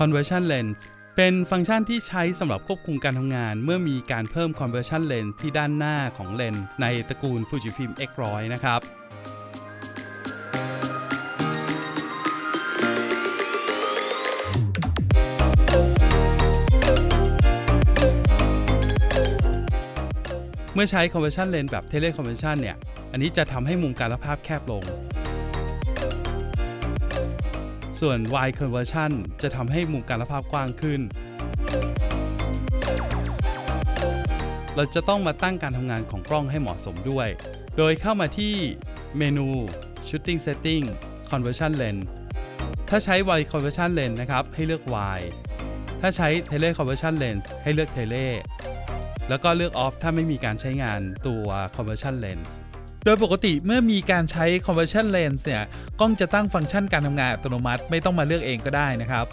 conversion lens เป็นฟังก์ชันที่ใช้สำหรับควบคุมการทำงาน เมื่อมีการเพิ่ม conversion lens ที่ด้านหน้าของเลนส์ในตระกูล Fujifilm X100 นะครับเมื่อใช้ conversion lens แบบ tele conversion เนี่ย อันนี้จะทำให้มุมการภาพแคบลง ส่วน wide conversion จะทำให้มุมการภาพกว้างขึ้น เราจะต้องมาตั้งการทำงานของกล้องให้เหมาะสมด้วย โดยเข้ามาที่เมนู shooting setting conversion lens ถ้าใช้ wide conversion lens นะครับ ให้เลือก wide ถ้าใช้ tele conversion lens ให้เลือก tele แล้วก็เลือก off ถ้าไม่มีการใช้งานตัว conversion lens โดยปกติเมื่อมีการใช้ conversion lens เนี่ย กล้องจะตั้งฟังก์ชันการทำงานอัตโนมัติ ไม่ต้องมาเลือกเองก็ได้นะครับ